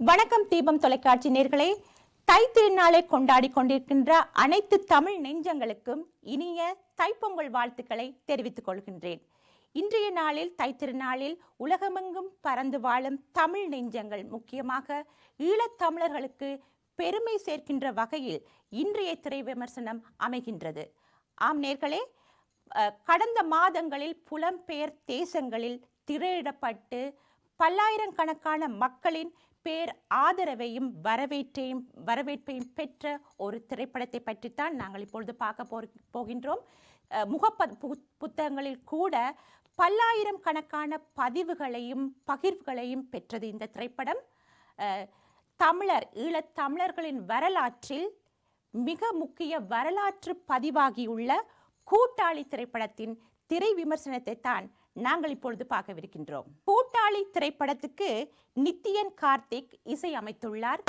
வணக்கம் தீபம் தொலைக்காட்சி நேர்களே. தை திருநாளை கொண்டாடி கொண்டிருக்கின்ற அனைத்து தமிழ் நெஞ்சங்களுக்கும் இனிய தைப்பொங்கல் வாழ்த்துக்களை தெரிவித்துக் கொள்கின்றேன். இன்றைய நாளில் தை திருநாளில் உலகமெங்கும் பறந்து வாழும் தமிழ் நெஞ்சங்கள் முக்கியமாக ஈழத்தமிழர்களுக்கு பெருமை சேர்க்கின்ற வகையில் இன்றைய திரை விமர்சனம் அமைகின்றது. ஆம் நேர்களே கடந்த மாதங்களில் புலம்பெயர் தேசங்களில் திரையிடப்பட்டு பல்லாயிரக்கணக்கான மக்களின் பேர் ஆதரவையும் வரவேற்றையும் வரவேற்பையும் பெற்ற ஒரு திரைப்படத்தை பற்றித்தான் நாங்கள் இப்பொழுது பார்க்க போர் போகின்றோம். முகப்ப பு- புத்தகங்களில் கூட பல்லாயிரம் கணக்கான பதிவுகளையும் பகிர்வுகளையும் பெற்றது இந்த திரைப்படம். தமிழர் ஈழத் தமிழர்களின் வரலாற்றில் மிக முக்கிய வரலாற்று பதிவாகியுள்ள கூட்டாளி திரைப்படத்தின் திரை விமர்சனத்தை தான் நாங்கள் இப்பொழுது பார்க்கவிருக்கின்றோம். கூட்டாளி திரைப்படத்துக்கு நித்தியன் கார்த்திக் இசை அமைத்துள்ளார்.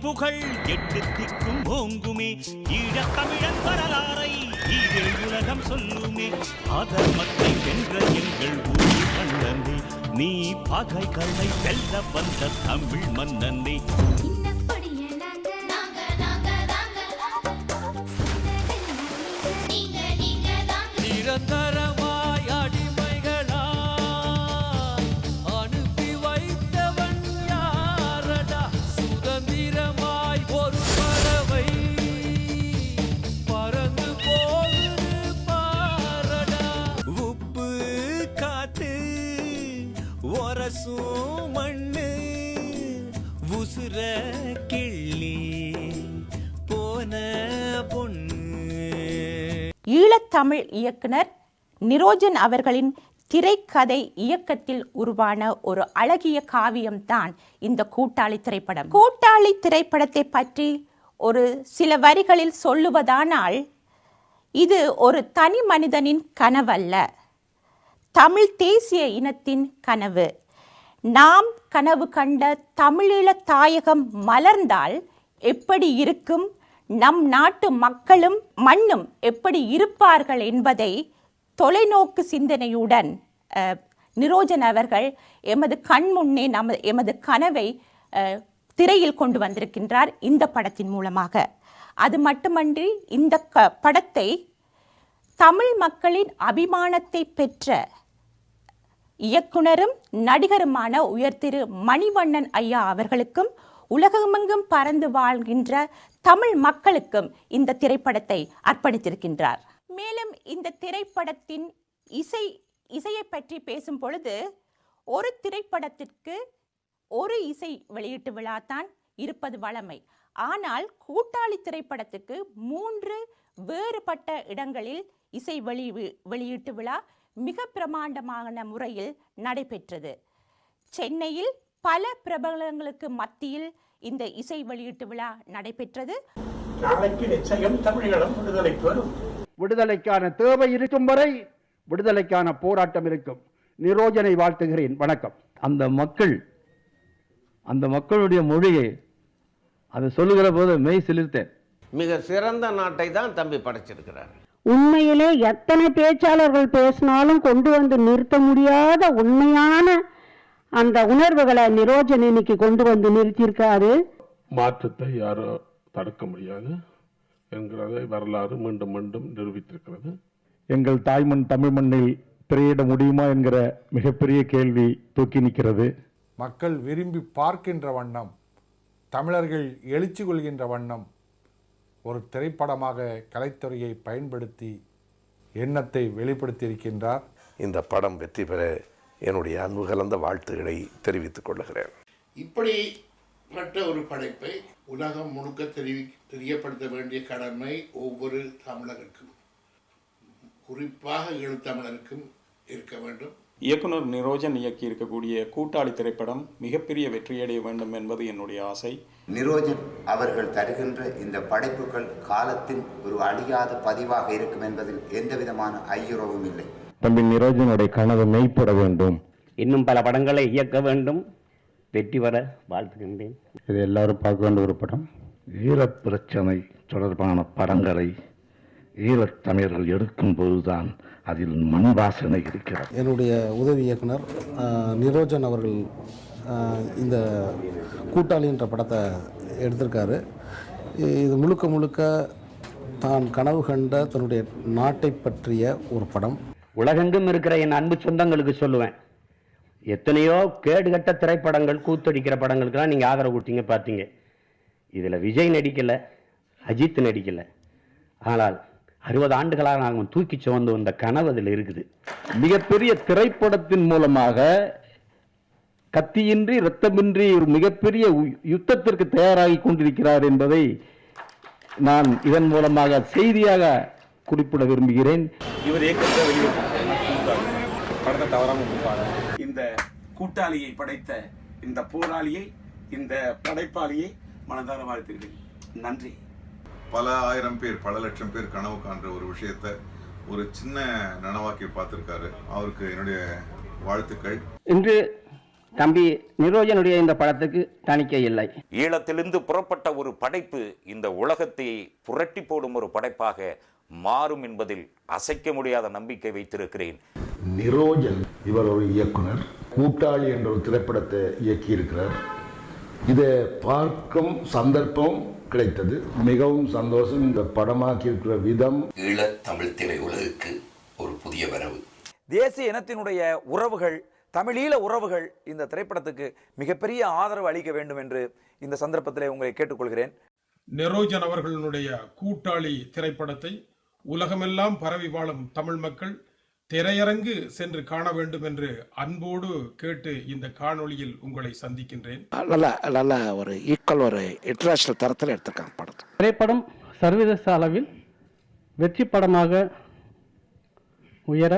புகழ் எட்டு திக்கும் ஓங்குமே. ஈழத் தமிழன் வரலாறை ஈழ உலகம் சொல்லுமே. அதர்மத்தை வென்ற எங்கள் ஊர் மன்னனே. நீ பகைகளை வெல்ல வந்த தமிழ் மன்னனே. இன்னப்படியே தமிழ் இயக்குனர் நிரோஜன் அவர்களின் திரைக்கதை இயக்கத்தில் உருவான ஒரு அழகிய காவியம்தான் இந்த கூட்டாளி திரைப்படம். கூட்டாளி திரைப்படத்தை பற்றி ஒரு சில வரிகளில் சொல்லுவதானால் இது ஒரு தனி மனிதனின் கனவல்ல. தமிழ் தேசிய இனத்தின் கனவு. நாம் கனவு கண்ட தமிழீழ தாயகம் மலர்ந்தால் எப்படி இருக்கும்? நம் நாட்டு மக்களும் மண்ணும் எப்படி இருப்பார்கள் என்பதை தொலைநோக்கு சிந்தனையுடன் அஹ், நிரோஜன் அவர்கள் எமது கண் முன்னே நமது எமது கனவை அஹ், திரையில் கொண்டு வந்திருக்கின்றார் இந்த படத்தின் மூலமாக. அது மட்டுமன்றி இந்த க படத்தை தமிழ் மக்களின் அபிமானத்தை பெற்ற இயக்குனரும் நடிகருமான உயர் திரு மணிவண்ணன் ஐயா அவர்களுக்கும் உலகமெங்கும் பறந்து வாழ்கின்ற தமிழ் மக்களுக்கும் இந்த திரைப்படத்தை அர்ப்பணித்திருக்கின்றார். மேலும் இந்த திரைப்படத்தின் இசை இசையை பற்றி பேசும் பொழுது ஒரு திரைப்படத்திற்கு ஒரு இசை வெளியீட்டு விழா தான் இருப்பது வழமை. ஆனால் கூட்டாளி திரைப்படத்துக்கு மூன்று வேறுபட்ட இடங்களில் இசை வெளி வெளியீட்டு விழா மிக பிரமாண்டமான முறையில் நடைபெற்றது. சென்னையில் பல பிரபலங்களுக்கு மத்தியில் இந்த இசை வெளியீட்டு விழா நடைபெற்றது. நாளைக்கு நிச்சயம் தமிழீழம் விடுதலைக்கு வரும். விடுதலைக்கான தேவை இருக்கும் வரை விடுதலைக்கான போராட்டம் இருக்கும். நிரோஜனை வாழ்த்துகிறேன். வணக்கம். அந்த மக்கள் அந்த மக்களுடைய மொழியை அதை சொல்லுகிற போது மெய் சிலிர்த்தேன். மிக சிறந்த நாட்டை தான் தம்பி படைச்சிருக்கிறார். உண்மையிலே எத்தனை பேச்சாளர்கள் பேசினாலும் கொண்டு வந்து நிறுத்த முடியாத உண்மையான அந்த உணர்வுகளை நிரோஜன் இன்னைக்கு கொண்டு வந்து நிறுத்தியிருக்காரு. மாற்றத்தை யாரோ தடுக்க முடியாது. என்கிறதை வரலாறு மீண்டும் மீண்டும் நிரூபித்திருக்கிறது. எங்கள் தாய்மண் தமிழ் மண்ணில் திரையிட முடியுமா என்கிற மிகப்பெரிய கேள்வி தூக்கி நிற்கிறது. மக்கள் விரும்பி பார்க்கின்ற வண்ணம் தமிழர்கள் எழுச்சி கொள்கின்ற வண்ணம் ஒரு திரைப்படமாக கலைத்துறையை பயன்படுத்தி எண்ணத்தை வெளிப்படுத்தியிருக்கின்றார். இந்த படம் வெற்றி பெற என்னுடைய அன்பு கலந்த வாழ்த்துக்களை தெரிவித்துக் கொள்கிறேன் இப்படிப்பட்ட ஒரு படைப்பை உலகம் முழுக்க தெரிவி தெரியப்படுத்த வேண்டிய கடமை ஒவ்வொரு தமிழருக்கும் குறிப்பாக ஈழத்தமிழருக்கும் இருக்க வேண்டும். இயக்குனர் நிரோஜன் இயக்கி இருக்கக்கூடிய கூட்டாளி திரைப்படம் மிகப்பெரிய வெற்றியடைய வேண்டும் என்பது என்னுடைய ஆசை. நிரோஜன் அவர்கள் தருகின்ற இந்த படைப்புகள் காலத்தின் ஒரு அழியாத பதிவாக இருக்கும் என்பதில் எந்த விதமான ஐயுறவும் இல்லை. தம்பி நிரோஜனுடைய கனவு மெய்ப்பட வேண்டும். இன்னும் பல படங்களை இயக்க வேண்டும். வெற்றி வர வாழ்த்துகின்றேன். இது எல்லாரும் பார்க்க வேண்டிய ஒரு படம். ஈழப் பிரச்சனை தொடர்பான படங்களை ஈழத்தமிழர்கள் எடுக்கும் போதுதான் அதில் மண் வாசனை இருக்கிறது. என்னுடைய உதவி இயக்குனர் நிரோஜன் அவர்கள் இந்த கூட்டாளி என்ற படத்தை எடுத்திருக்காரு. இது முழுக்க முழுக்க தான் கனவு கண்ட தன்னுடைய நாட்டை பற்றிய ஒரு படம். உலகெங்கும் இருக்கிற என் அன்பு சொந்தங்களுக்கு சொல்லுவேன். எத்தனையோ கேடுகட்ட திரைப்படங்கள் கூத்தடிக்கிற படங்களுக்கெல்லாம் நீங்கள் ஆதரவு கொடுத்தீங்க பார்த்தீங்க. இதில் விஜய் நடிக்கலை அஜித் நடிக்கலை. ஆனால் அறுபது ஆண்டுகளாக நாங்கள் தூக்கி சுமந்து வந்த கனவு அதில் இருக்குது. மிகப்பெரிய திரைப்படத்தின் மூலமாக கத்தியின்றி இரத்தமின்றி ஒரு மிகப்பெரிய யுத்தத்திற்கு தயாராகி கொண்டிருக்கிறார் என்பதை நான் இதன் மூலமாக செய்தியாக குறிப்பிட விரும்புகிறேன். இவர் இயக்கத்தை படத்தை தவறாம இந்த கூட்டாளியை படைத்த இந்த போராளியை இந்த படைப்பாளியை மனதார வாழ்த்துகிறேன். நன்றி. பல ஆயிரம் பேர் பல லட்சம் பேர் கனவு காண்ற ஒரு விஷயத்த ஒரு சின்ன நனவாக்கி பார்த்துருக்காரு. அவருக்கு என்னுடைய வாழ்த்துக்கள். இன்று தம்பி நிரோஜனுடைய இந்த படத்துக்கு தணிக்கை இல்லை. ஈழத்திலிருந்து புறப்பட்ட ஒரு படைப்பு இந்த உலகத்தை புரட்டி போடும் ஒரு படைப்பாக மாறும் என்பதில் அசைக்க முடியாத நம்பிக்கை வைத்திருக்கிறேன். நிரோஜன் இவர் ஒரு இயக்குனர் கூட்டாளி என்ற ஒரு திரைப்படத்தை இயக்கியிருக்கிறார். இதை பார்க்கும் சந்தர்ப்பம் கிடைத்தது. மிகவும் சந்தோஷம். இந்த படமாக்கி இருக்கிற விதம். ஈழத் தமிழ் திரையுலகுக்கு ஒரு புதிய வரவு. தேசிய இனத்தினுடைய உறவுகள் தமிழீழ உறவுகள் இந்த திரைப்படத்துக்கு மிகப்பெரிய ஆதரவு அளிக்க வேண்டும் என்று இந்த சந்தர்ப்பத்திலே உங்களை கேட்டுக்கொள்கிறேன். நெரோஜன் அவர்களுடைய கூட்டாளி திரைப்படத்தை உலகமெல்லாம் பரவி வாழும் தமிழ் மக்கள் திரையரங்கு சென்று காண வேண்டும் என்று அன்போடு கேட்டு இந்த காணொளியில் உங்களை சந்திக்கின்றேன். நல்ல நல்ல ஒரு ஈக்குவல் ஒரு இன்டர்நேஷனல் தரத்தில் எடுத்திருக்காங்க படத்தை. திரைப்படம் சர்வதேச அளவில் வெற்றி படமாக உயர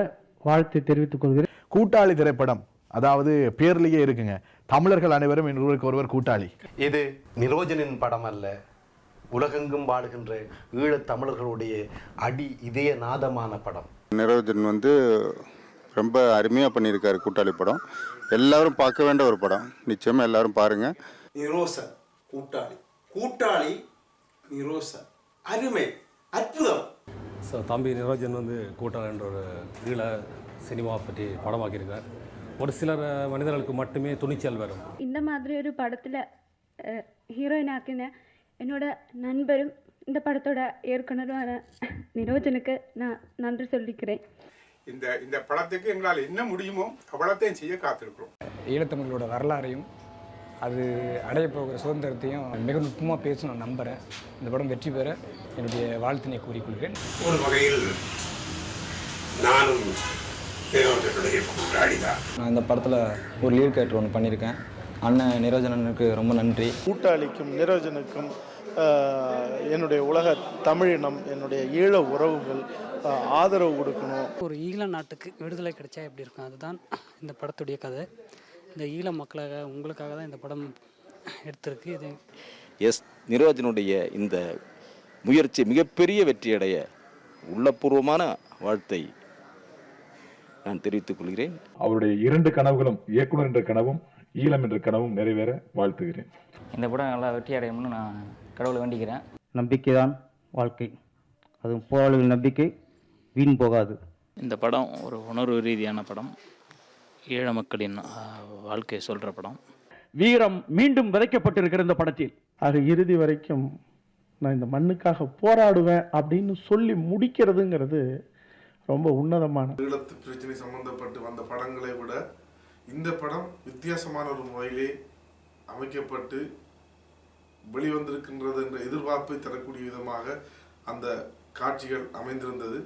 வாழ்த்து தெரிவித்துக் கொள்கிறேன். கூட்டாளி திரைப்படம் அதாவது பேர்லயே இருக்குங்க. தமிழர்கள் அனைவரும் ஒருவருக்கு ஒருவர் கூட்டாளி. இது நிரோஜனின் படம் அல்ல உலகெங்கும் வாழுகின்ற ஈழத் தமிழர்களுடைய அடி இதய நாதமான படம். நிரோஜன் வந்து ரொம்ப அருமையாக பண்ணியிருக்காரு கூட்டாளி படம். எல்லாரும் பார்க்க வேண்டிய ஒரு படம். நிச்சயமாக எல்லாரும் பாருங்க. நிரோச கூட்டாளி. கூட்டாளி நிரோச. அருமை அற்புதம். ஸோ தம்பி நிரோஜன் வந்து கூட்டாளன்ற ஒரு ஈழ சினிமா பற்றி படமாக்கியிருக்கார். ஒரு சிலர் மனிதர்களுக்கு மட்டுமே துணிச்சல் வரும். இந்த மாதிரி ஒரு படத்தில் ஹீரோயின் ஆக்கின என்னோட நண்பரும் இந்த படத்தோட இயக்குனருமான நிரோஜனுக்கு நான் நன்றி சொல்லிக்கிறேன். இந்த இந்த படத்துக்கு எங்களால் என்ன முடியுமோ அவ்வளோத்தையும் செய்ய காத்திருக்கிறோம். ஈழத்தமிழோட வரலாறையும் அது அடைய போகிற சுதந்திரத்தையும் மிக நுட்பமாக பேச நான் நம்புகிறேன் இந்த படம் வெற்றி பெற என்னுடைய வாழ்த்தினை கூறிக்கொள்கிறேன். ஒரு வகையில் நானும் நான் இந்த படத்தில் ஒரு லீட் கேரக்டர் ஒன்று பண்ணியிருக்கேன். அண்ணன் நிரோஜனனுக்கு ரொம்ப நன்றி. கூட்டாளிக்கும் நிரோஜனுக்கும் என்னுடைய உலக தமிழினம் என்னுடைய ஈழ உறவுகள் ஆதரவு கொடுக்கணும். ஒரு ஈழ நாட்டுக்கு விடுதலை கிடைச்சா எப்படி இருக்கும்? அதுதான் இந்த படத்துடைய கதை. இந்த ஈழ மக்களாக உங்களுக்காக தான் இந்த படம் எடுத்திருக்கு. இது எஸ் நிரோஜனுடைய இந்த முயற்சி மிகப்பெரிய வெற்றியடைய உள்ளபூர்வமான வாழ்த்தை நான் தெரிவித்துக் கொள்கிறேன். அவருடைய இரண்டு கனவுகளும் இயக்குனர் என்ற கனவும் ஈழம் என்ற கனவும் நிறைவேற வாழ்த்துகிறேன். இந்த படம் நல்லா வெற்றி அடையணும்னு நான் கடவுளை வேண்டிக்கிறேன். நம்பிக்கைதான் வாழ்க்கை. அதுவும் போராளிகள் நம்பிக்கை வீண் போகாது. இந்த படம் ஒரு உணர்வு ரீதியான படம். ஈழ மக்களின் வாழ்க்கையை சொல்கிற படம். வீரம் மீண்டும் விதைக்கப்பட்டிருக்கிற இந்த படத்தில். ஆக இறுதி வரைக்கும் நான் இந்த மண்ணுக்காக போராடுவேன் அப்படின்னு சொல்லி முடிக்கிறதுங்கிறது ரொம்ப உன்னதமான ஈழத்து பிரச்சனை சம்பந்தப்பட்டு வந்த படங்களை விட இந்த படம் வித்தியாசமான ஒரு முறையிலே அமைக்கப்பட்டு வெளிவந்திருக்கின்றது என்ற எதிர்பார்ப்பை தரக்கூடிய விதமாக அந்த காட்சிகள் அமைந்திருந்தது.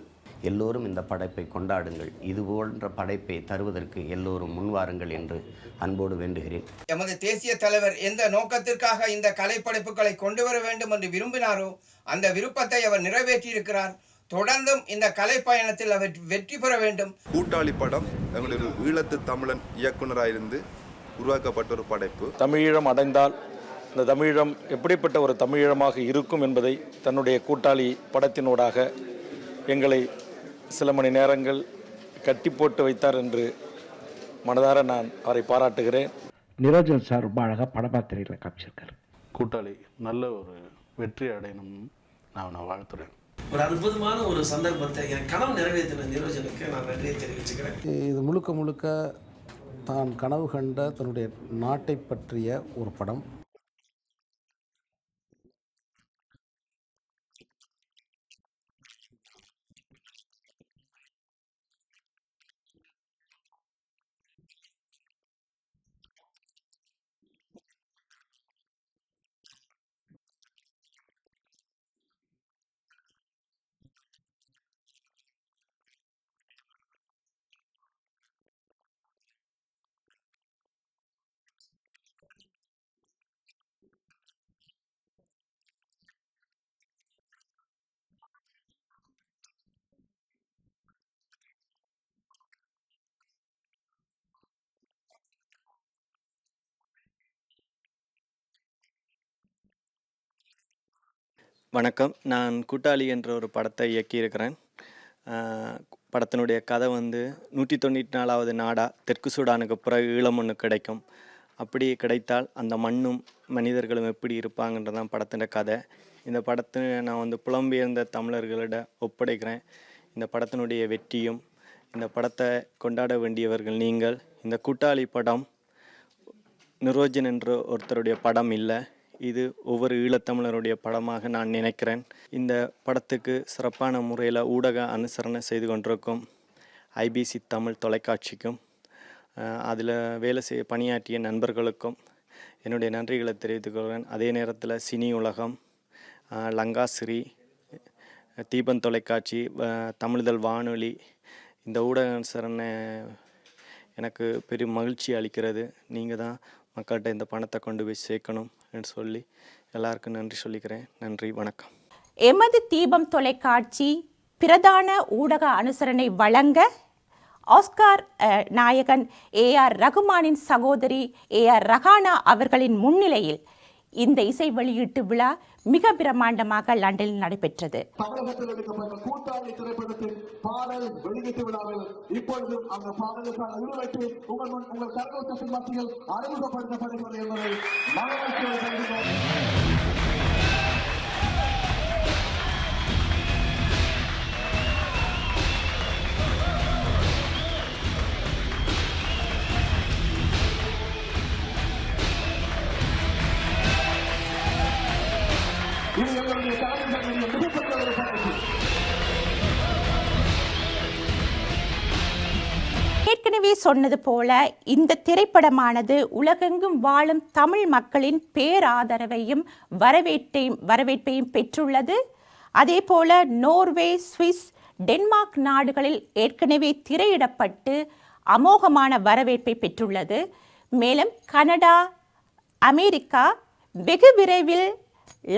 எல்லோரும் இந்த படைப்பை கொண்டாடுங்கள். இது போன்ற படைப்பை தருவதற்கு எல்லோரும் முன்வாருங்கள் என்று அன்போடு வேண்டுகிறேன். எமது தேசிய தலைவர் எந்த நோக்கத்திற்காக இந்த கலைப்படைப்புகளை கொண்டு வர வேண்டும் என்று விரும்பினாரோ அந்த விருப்பத்தை அவர் நிறைவேற்றியிருக்கிறார். தொடர்ந்தும் இந்த கலை பயணத்தில் அவர் வெற்றி பெற வேண்டும். கூட்டாளி படம் எங்களுடைய ஒரு ஈழத்து தமிழன் இயக்குனராயிருந்து உருவாக்கப்பட்ட ஒரு படைப்பு. தமிழீழம் அடைந்தால் இந்த தமிழீழம் எப்படிப்பட்ட ஒரு தமிழீழமாக இருக்கும் என்பதை தன்னுடைய கூட்டாளி படத்தினூடாக எங்களை சில மணி நேரங்கள் கட்டி போட்டு வைத்தார் என்று மனதார நான் அவரை பாராட்டுகிறேன். நிரோஜன் சார் ரொம்ப அழகாக படப்பாத்திரையில் காமிச்சிருக்காரு. கூட்டாளி நல்ல ஒரு வெற்றி அடையணும் நான் நான் வாழ்த்துறேன். ஒரு அற்புதமான ஒரு சந்தர்ப்பத்தை என் கனவு நிறைவேற்றின நிரோஜனுக்கு நான் நன்றியை தெரிவிச்சுக்கிறேன். இது முழுக்க முழுக்க தான் கனவு கண்ட தன்னுடைய நாட்டை பற்றிய ஒரு படம். வணக்கம். நான் கூட்டாளி என்ற ஒரு படத்தை இயக்கியிருக்கிறேன். படத்தினுடைய கதை வந்து நூற்றி தொண்ணூற்றி நாலாவது நாடா தெற்கு சூடானுக்கு பிறகு ஈழம் ஒன்று கிடைக்கும். அப்படி கிடைத்தால் அந்த மண்ணும் மனிதர்களும் எப்படி இருப்பாங்கன்றதான் படத்தின் கதை. இந்த படத்தை நான் வந்து புலம்பெயர்ந்த தமிழர்களிட ஒப்படைக்கிறேன். இந்த படத்தினுடைய வெற்றியும் இந்த படத்தை கொண்டாட வேண்டியவர்கள் நீங்கள். இந்த கூட்டாளி படம் நிரோஜன் என்ற ஒருத்தருடைய படம் இல்லை. இது ஒவ்வொரு ஈழத்தமிழருடைய படமாக நான் நினைக்கிறேன். இந்த படத்துக்கு சிறப்பான முறையில் ஊடக அனுசரணை செய்து கொண்டிருக்கும் ஐபிசி தமிழ் தொலைக்காட்சிக்கும் அதில் வேலை செய்ய பணியாற்றிய நண்பர்களுக்கும் என்னுடைய நன்றிகளை தெரிவித்துக் கொள்கிறேன். அதே நேரத்தில் சினி உலகம் லங்காஸ்ரீ லங்காசிரி தீபன் தொலைக்காட்சி தமிழ்தழ் தமிழ்தல் வானொலி இந்த ஊடக அனுசரணை எனக்கு பெரும் மகிழ்ச்சி அளிக்கிறது. நீங்கள் தான் மக்கள்கிட்ட இந்த பணத்தை கொண்டு போய் சேர்க்கணும் என்று சொல்லி எல்லாருக்கும் நன்றி சொல்லிக்கிறேன். நன்றி வணக்கம். எமது தீபம் தொலைக்காட்சி பிரதான ஊடக அனுசரணை வழங்க ஆஸ்கார் நாயகன் ஏ ஆர் ரகுமானின் சகோதரி ஏ ஆர் ரஹானா அவர்களின் முன்னிலையில் இந்த இசை வெளியீட்டு விழா மிக பிரமாண்டமாக லண்டனில் நடைபெற்றது. தமிழகத்தில் எடுக்கப்பட்ட கூட்டாளி திரைப்படத்தின் பாடல் வெளியீட்டு விழாவில் இப்பொழுது அந்த பாடலுக்கான உங்கள் முன் உங்கள் மத்தியில் அறிமுகப்படுத்தப்படுகிறது என்பதை ஒரு ஏற்கனவே சொன்னது போல இந்த திரைப்படமானது உலகெங்கும் வாழும் தமிழ் மக்களின் பேராதரவையும் வரவேற்றையும் வரவேற்பையும் பெற்றுள்ளது. அதே போல நோர்வே சுவிஸ் டென்மார்க் நாடுகளில் ஏற்கனவே திரையிடப்பட்டு அமோகமான வரவேற்பை பெற்றுள்ளது. மேலும் கனடா அமெரிக்கா வெகு விரைவில்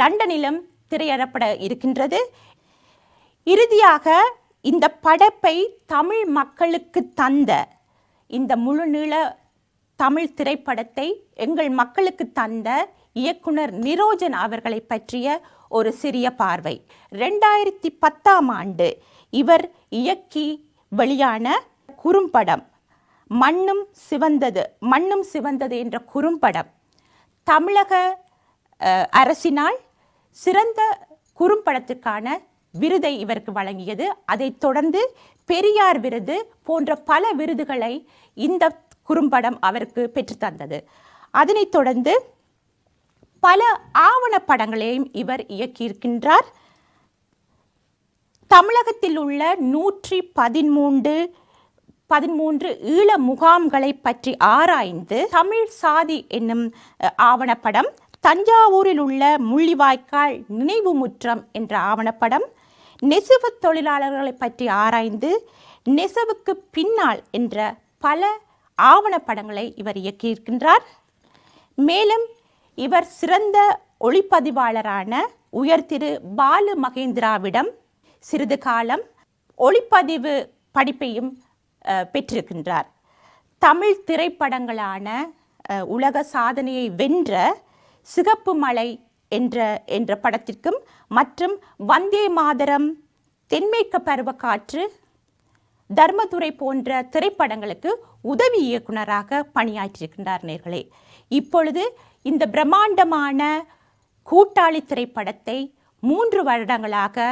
லண்டனிலும் திரையிடப்பட இருக்கின்றது. இறுதியாக இந்த படைப்பை தமிழ் மக்களுக்கு தந்த இந்த முழுநீள தமிழ் திரைப்படத்தை எங்கள் மக்களுக்கு தந்த இயக்குனர் நிரோஜன் அவர்களை பற்றிய ஒரு சிறிய பார்வை. ரெண்டாயிரத்தி பத்தாம் ஆண்டு இவர் இயக்கி வெளியான குறும்படம் மண்ணும் சிவந்தது மண்ணும் சிவந்தது என்ற குறும்படம் தமிழக அரசினால் சிறந்த குறும்படத்துக்கான விருதை இவருக்கு வழங்கியது. அதைத் தொடர்ந்து பெரியார் விருது போன்ற பல விருதுகளை இந்த குறும்படம் அவருக்கு பெற்றுத்தந்தது அதனைத் தொடர்ந்து பல ஆவணப்படங்களையும் இவர் இயக்கியிருக்கின்றார். தமிழகத்தில் உள்ள நூற்றி பதிமூன்று பதிமூன்று ஈழ முகாம்களை பற்றி ஆராய்ந்து தமிழ் சாதி என்னும் ஆவணப்படம் தஞ்சாவூரில் உள்ள முள்ளிவாய்க்கால் நினைவு முற்றம் என்ற ஆவணப்படம் நெசவு தொழிலாளர்களை பற்றி ஆராய்ந்து நெசவுக்கு பின்னால் என்ற பல ஆவணப்படங்களை இவர் இயக்கியிருக்கின்றார். மேலும் இவர் சிறந்த ஒளிப்பதிவாளரான உயர் திரு பாலு மகேந்திராவிடம் சிறிது காலம் ஒளிப்பதிவு படிப்பையும் பெற்றிருக்கின்றார். தமிழ் திரைப்படங்களான உலக சாதனையை வென்ற சிகப்பு மலை என்ற என்ற படத்திற்கும் மற்றும் வந்தே மாதரம் தென்மேற்கு பருவக்காற்று தர்மதுரை போன்ற திரைப்படங்களுக்கு உதவி இயக்குனராக பணியாற்றியிருக்கின்றார் நேர்களே. இப்பொழுது இந்த பிரம்மாண்டமான கூட்டாளி திரைப்படத்தை மூன்று வருடங்களாக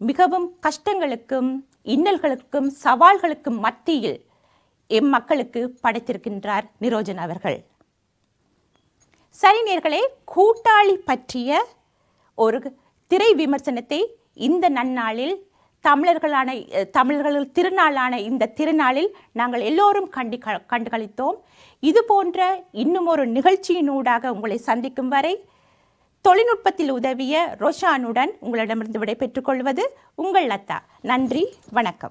மிகவும் கஷ்டங்களுக்கும் இன்னல்களுக்கும் சவால்களுக்கும் மத்தியில் எம் மக்களுக்கு படைத்திருக்கின்றார் நிரோஜன் அவர்கள். சரி நேர்களே கூட்டாளி பற்றிய ஒரு திரை விமர்சனத்தை இந்த நன்னாளில் தமிழர்களான தமிழர்கள் திருநாளான இந்த திருநாளில் நாங்கள் எல்லோரும் கண்டு கண்டுகளித்தோம். இது போன்ற இன்னும் ஒரு நிகழ்ச்சியினூடாக உங்களை சந்திக்கும் வரை தொழில்நுட்பத்தில் உதவிய ரோஷானுடன் உங்களிடமிருந்து விடை பெற்றுக்கொள்வது உங்கள் லதா. நன்றி வணக்கம்.